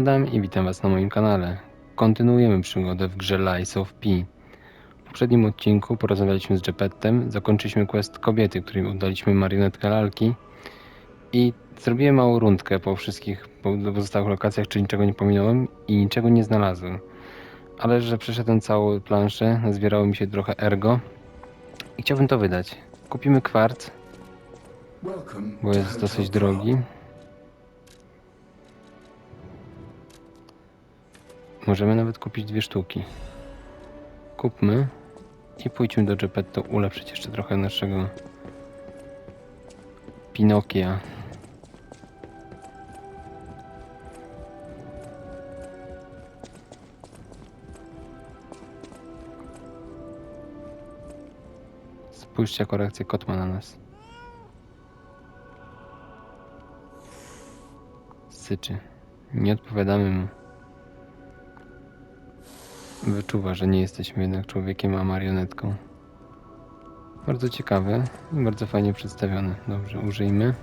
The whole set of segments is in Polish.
Adam i witam Was na moim kanale. Kontynuujemy przygodę w grze Lies of P. W poprzednim odcinku porozmawialiśmy z Jepettem, zakończyliśmy quest kobiety, której oddaliśmy marionetkę lalki i zrobiłem małą rundkę po wszystkich pozostałych lokacjach, czy niczego nie pominąłem i niczego nie znalazłem. Ale że przeszedłem całą planszę, nazbierało mi się trochę ergo i chciałbym to wydać. Kupimy kwarc, bo jest dosyć drogi. Możemy nawet kupić dwie sztuki. Kupmy i pójdźmy do Geppetto ulepszyć jeszcze trochę naszego Pinokia. Spójrzcie, jaką reakcję kot ma na nas. Syczy. Nie odpowiadamy mu. Wyczuwa, że nie jesteśmy jednak człowiekiem, a marionetką. Bardzo ciekawe bardzo fajnie przedstawione. Dobrze, użyjmy.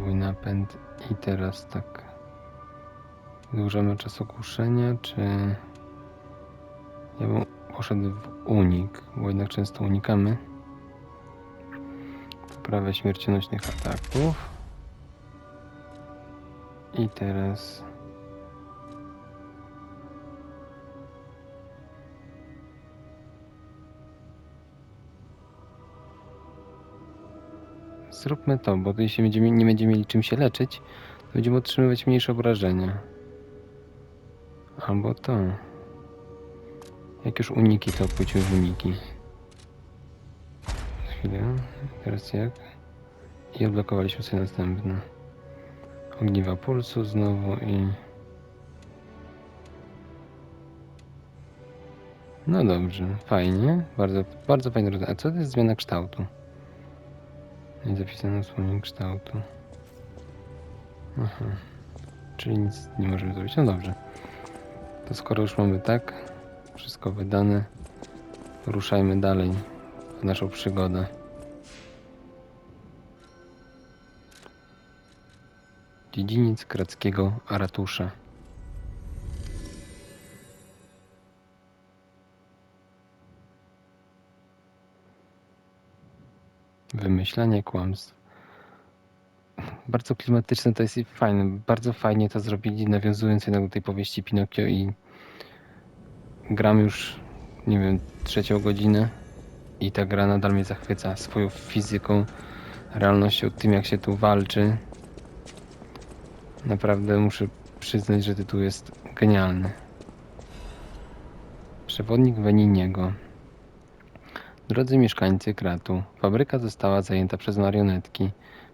Mój napęd i teraz tak. Wydłużamy czas ogłuszenia, czy... Ja bym poszedł w unik, bo jednak często unikamy. Poprawę śmiercionośnych ataków. I teraz... Zróbmy to, bo jeśli będziemy, nie będziemy mieli czym się leczyć, to będziemy otrzymywać mniejsze obrażenia. Albo to. Jak już uniki, to pójdźmy w uniki. Chwilę. Teraz jak? I odblokowaliśmy sobie następne. Ogniwa pulsu znowu i... No dobrze, fajnie. Bardzo, bardzo fajne rozwiązanie. A co to jest zmiana kształtu? Nie zapisano słonie kształtu. Aha. Czyli nic nie możemy zrobić. No dobrze. To skoro już mamy tak, wszystko wydane, ruszajmy dalej w naszą przygodę. Dziedziniec krackiego Aratusza. Wymyślanie kłamstw. Bardzo klimatyczne to jest i fajne. Bardzo fajnie to zrobili, nawiązując jednak do tej powieści Pinokio i gram już, nie wiem, trzecią godzinę i ta gra nadal mnie zachwyca swoją fizyką, realnością, tym jak się tu walczy. Naprawdę muszę przyznać, że tytuł jest genialny. Przewodnik Weniniego. Drodzy mieszkańcy Kratu, fabryka została zajęta przez marionetki.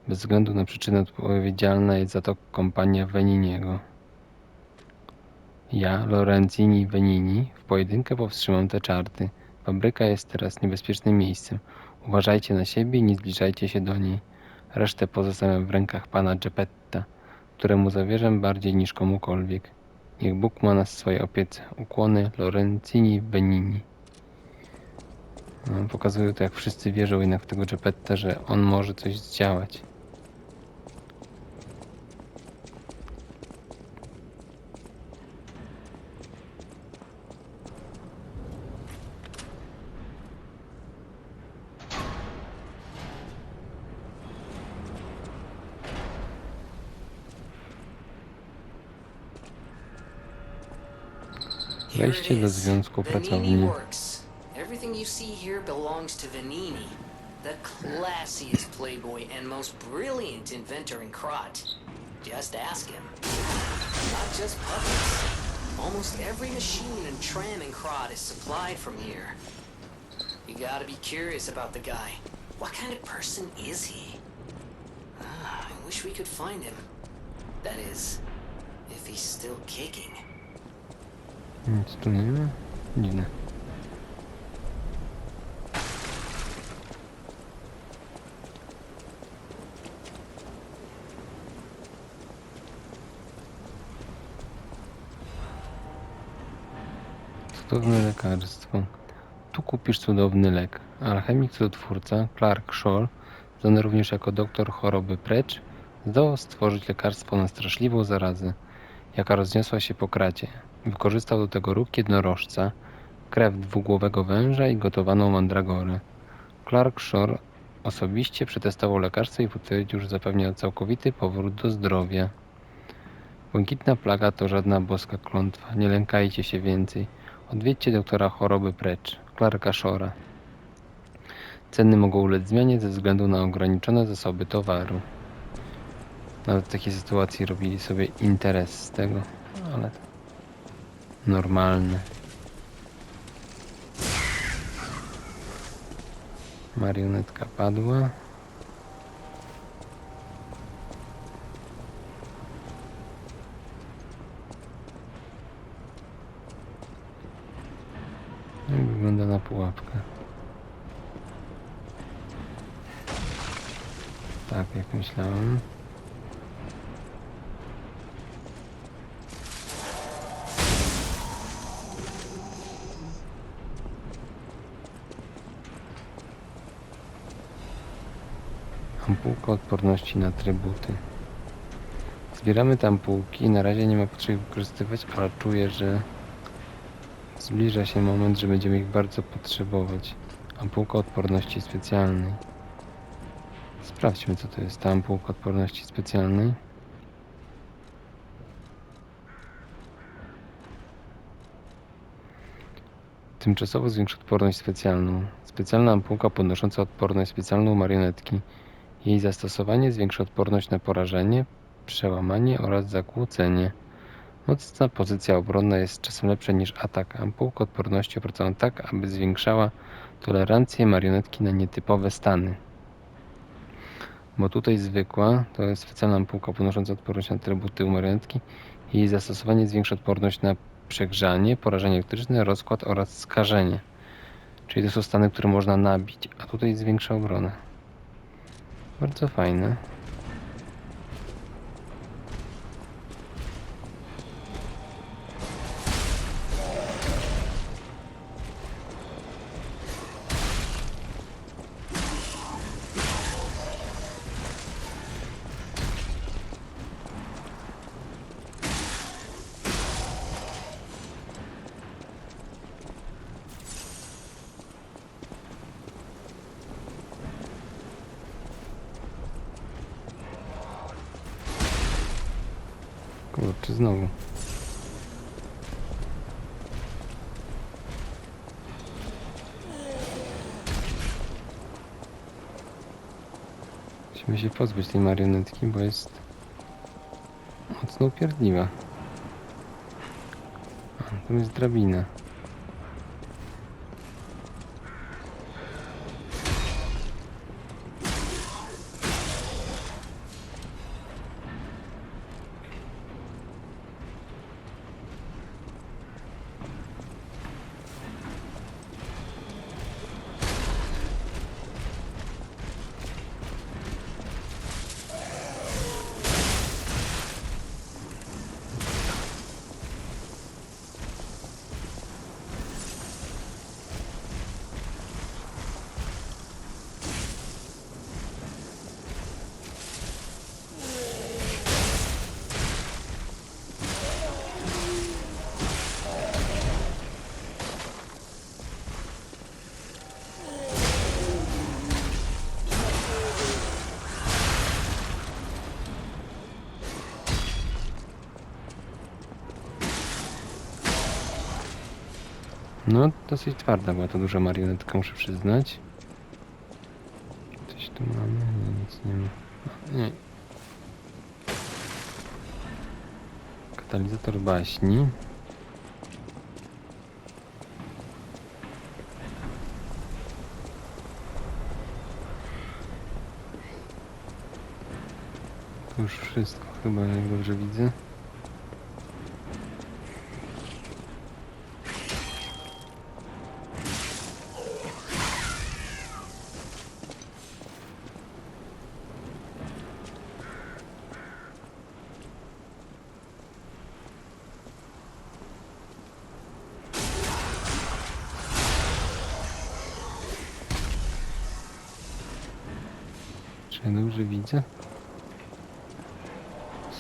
Bez względu na przyczynę odpowiedzialna jest za to kompania Veniniego. Ja, Lorenzini Venini, w pojedynkę powstrzymam te czarty. Fabryka jest teraz niebezpiecznym miejscem. Uważajcie na siebie i nie zbliżajcie się do niej. Resztę pozostawiam w rękach pana Geppetta, któremu zawierzam bardziej niż komukolwiek. Niech Bóg ma nas w swojej opiece. Ukłony Lorenzini Venini. No, pokazują to, jak wszyscy wierzą jednak w tego Geppetta, że on może coś zdziałać. Wejście do. Związku Vanini Pracowni. Works. Everything you see here belongs to Vanini, the classiest playboy and most brilliant inventor in Krot. Just ask him. Not just puppets. Almost every machine and tram in Krot is supplied from here. You gotta be curious about the guy. What kind of person is he? Ah, I wish we could find him. That is, if he's still kicking. Nic tu nie Cudowne lekarstwo. Tu kupisz cudowny lek. Alchemik cudotwórca Clark Scholl, znany również jako doktor choroby precz, Zdołał stworzyć lekarstwo na straszliwą zarazę, jaka rozniosła się po kracie. Wykorzystał do tego róg jednorożca, krew dwugłowego węża i gotowaną mandragorę. Clark Shore osobiście przetestował lekarstwo i potwierdził, że zapewnia całkowity powrót do zdrowia. Błękitna plaga to żadna boska klątwa. Nie lękajcie się więcej. Odwiedźcie doktora choroby precz, Clarka Shora. Ceny mogą ulec zmianie ze względu na ograniczone zasoby towaru. Nawet w takiej sytuacji robili sobie interes z tego, ale normalne. Marionetka padła. No i wygląda na pułapkę. Tak, jak myślałem. Ampułka odporności na trybuty. Zbieramy te ampułki. Na razie nie ma potrzeby wykorzystywać, ale czuję, że zbliża się moment, że będziemy ich bardzo potrzebować. Ampułka odporności specjalnej. Sprawdźmy, co to jest ta ampułka odporności specjalnej. Tymczasowo zwiększa odporność specjalną. Specjalna ampułka podnosząca odporność specjalną marionetki. Jej zastosowanie zwiększa odporność na porażenie, przełamanie oraz zakłócenie. Mocna pozycja obronna jest czasem lepsza niż atak. Ampułka odporności opracowana tak, aby zwiększała tolerancję marionetki na nietypowe stany. Bo tutaj zwykła to jest specjalna ampułka podnosząca odporność na atrybuty u marionetki. Jej zastosowanie zwiększa odporność na przegrzanie, porażenie elektryczne, rozkład oraz skażenie. Czyli to są stany, które można nabić, a tutaj zwiększa obronę. Bardzo fajne. Kurczę, znowu. Musimy się pozbyć tej marionetki, bo jest mocno upierdliwa. Tam jest drabina. No, dosyć twarda była to duża marionetka, muszę przyznać. Coś tu mamy? Nie, nic nie ma. A, Nie. Katalizator baśni. To już wszystko chyba, jak dobrze widzę?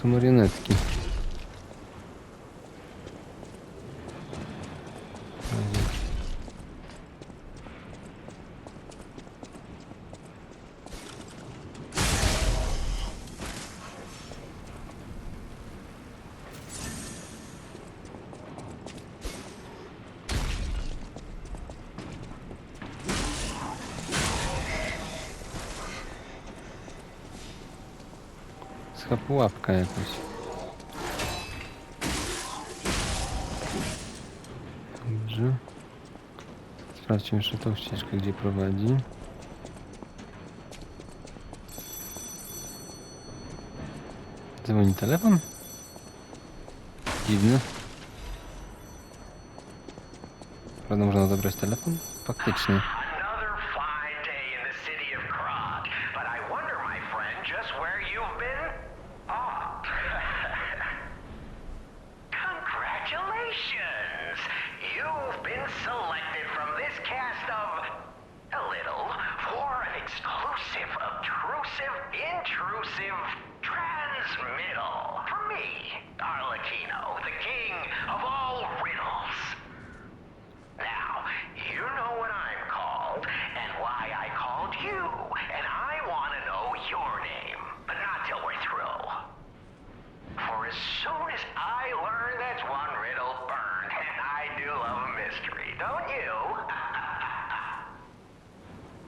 Są chyba pułapka jakaś. Dobrze. Sprawdźmy jeszcze tą ścieżkę, gdzie prowadzi. Dzwoni telefon? Dziwny. Prawda, można odebrać telefon? Faktycznie. That's one riddle burned, and I do love a mystery, don't you?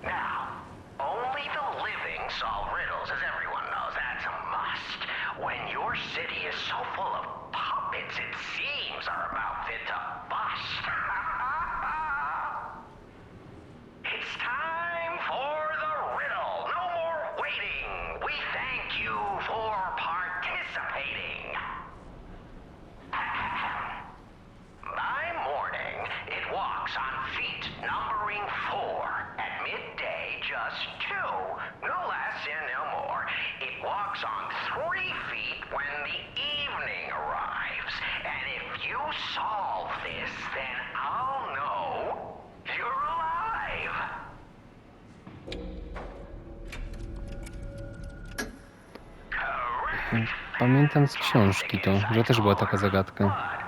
now, only the living solve riddles, as everyone knows. That's a must. When your city is so full of puppets, it seems are about fit to bust. it's time for the riddle. No more waiting. We thank you for participating. Walks on feet numbering four. At midday, just two. No less and no more. It walks on three feet when the evening arrives. And if you solve this, then I'll know you're alive. Pamiętam z książki to, że też była taka zagadka.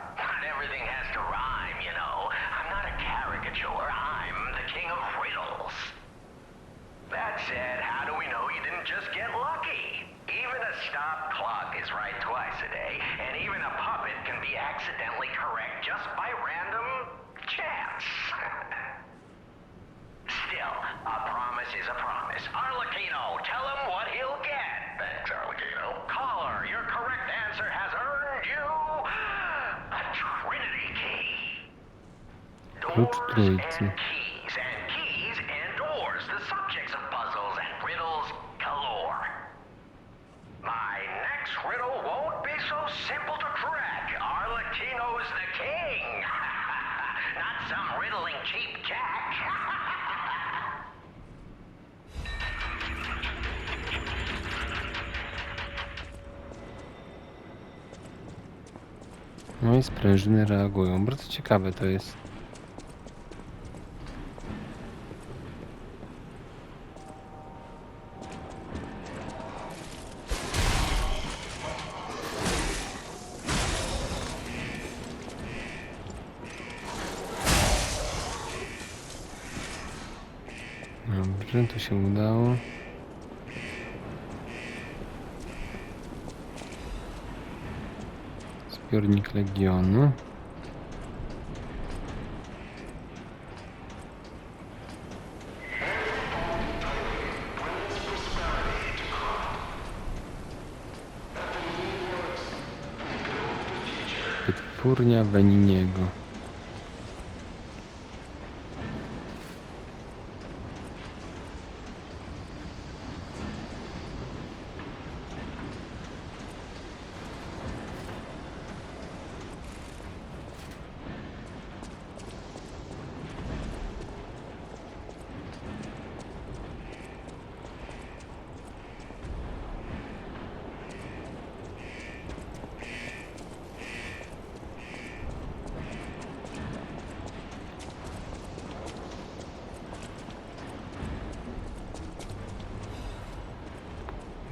cheap jack. No i sprężyny reagują. Bardzo ciekawe to jest. Dobrze, to się udało. Zbiornik Legionu. Wytwórnia Weniniego.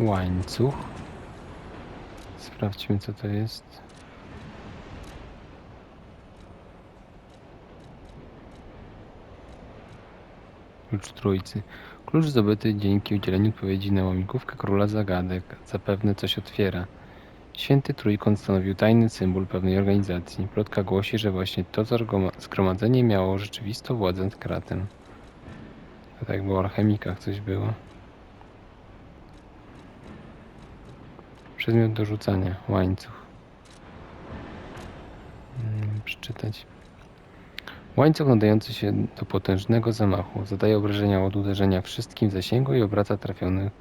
Łańcuch. Sprawdźmy co to jest. Klucz trójcy. Klucz zdobyty dzięki udzieleniu odpowiedzi na łamigłówkę króla zagadek. Zapewne coś otwiera. Święty Trójkąt stanowił tajny symbol pewnej organizacji. Plotka głosi, że właśnie to zgroma- zgromadzenie miało rzeczywistą władzę nad kratem. To tak było o alchemikach coś było. Przedmiot do rzucania. Łańcuch. Przeczytać. Łańcuch nadający się do potężnego zamachu. Zadaje obrażenia od uderzenia wszystkim w zasięgu i obraca trafionych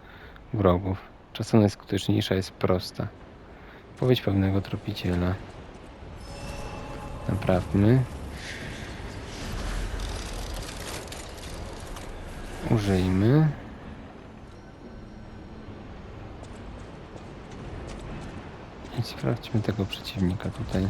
wrogów. Czasem najskuteczniejsza jest prosta. Powiedź pewnego tropiciela. Naprawmy. Użyjmy. I sprawdźmy tego przeciwnika tutaj.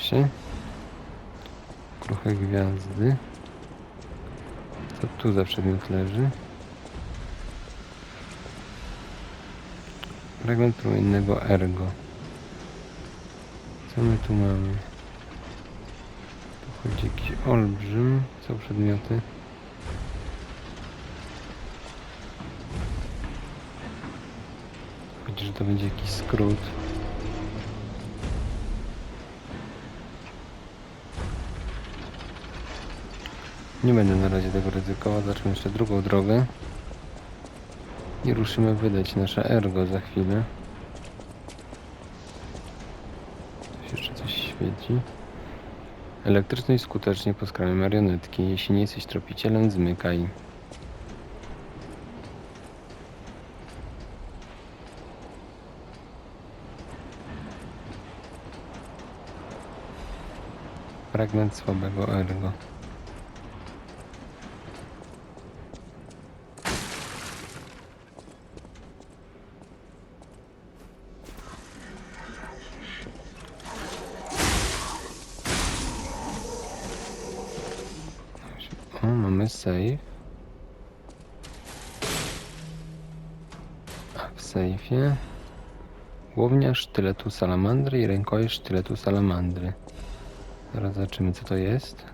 Się. Kruche gwiazdy. Co tu za przedmiot leży? Fragment promiennego ergo. Co my tu mamy? Tu chodzi jakiś olbrzym. Co przedmioty? Chodzi, że to będzie jakiś skrót. Nie będę na razie tego ryzykował, zacznę jeszcze drugą drogę. I ruszymy wydać nasze ergo za chwilę. Tu jeszcze coś świeci. Elektryczność skutecznie po skramie marionetki. Jeśli nie jesteś tropicielem, zmykaj. Fragment słabego ergo. O, mamy save. A w sejfie głownia sztyletu salamandry i rękojeść sztyletu salamandry. Zaraz zobaczymy co to jest.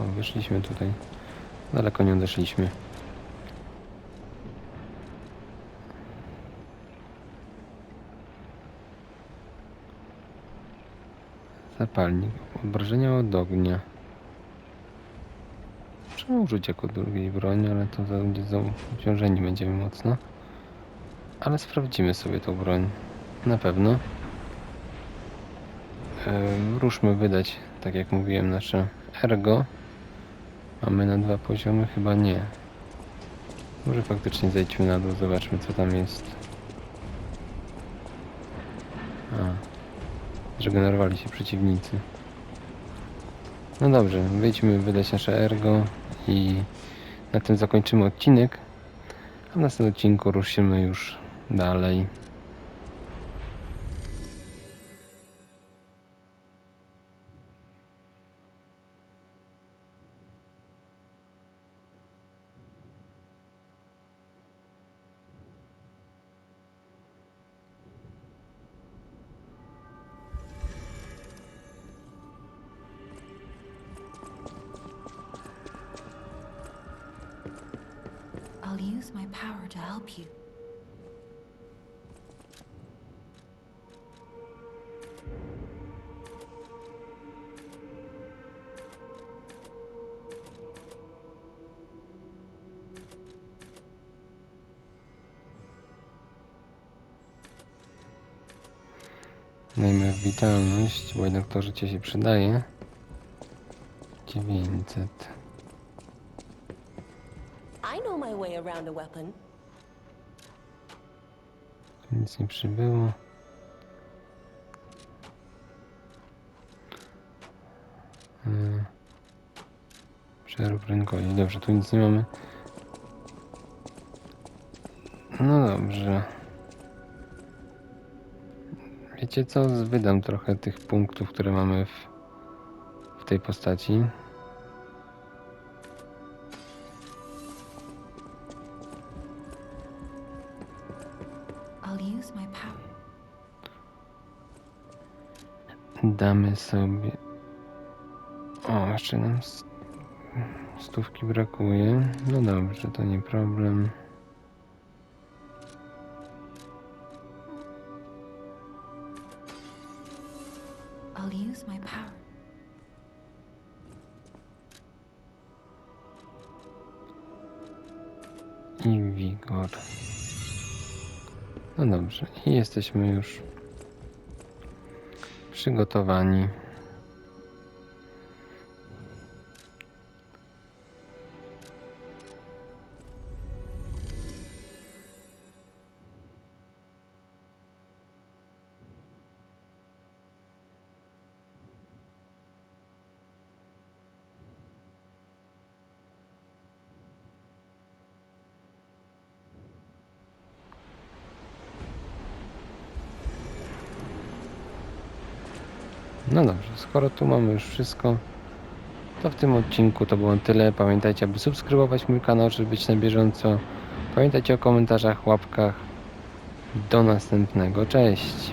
O, wyszliśmy tutaj. Daleko nie odeszliśmy. Zapalnik. Obrażenia od ognia. Trzeba użyć jako drugiej broni, ale to będzie obciążeni będziemy mocno. Ale sprawdzimy sobie tą broń. Na pewno. Ehm, ruszmy wydać, tak jak mówiłem, nasze ergo. Mamy na dwa poziomy? Chyba nie. Może faktycznie zejdźmy na dół, zobaczmy co tam jest. A. Zregenerowali się przeciwnicy. No dobrze, wyjdźmy wydać nasze ergo i na tym zakończymy odcinek. A w następnym odcinku ruszymy już dalej. Dajmy witalność, bo jednak to życie się przydaje. 900. I know my way around a weapon. Nic nie przybyło. Hmm. Przerób rynkowi. Dobrze, tu nic nie mamy. No dobrze. Wiecie co? Wydam trochę tych punktów, które mamy w, w tej postaci. Damy sobie. O, jeszcze nam stówki brakuje. No dobrze, to nie problem. Dobrze, i jesteśmy już przygotowani. No dobrze, skoro tu mamy już wszystko, to w tym odcinku to było tyle. Pamiętajcie, aby subskrybować mój kanał, żeby być na bieżąco. Pamiętajcie o komentarzach, łapkach. Do następnego, cześć!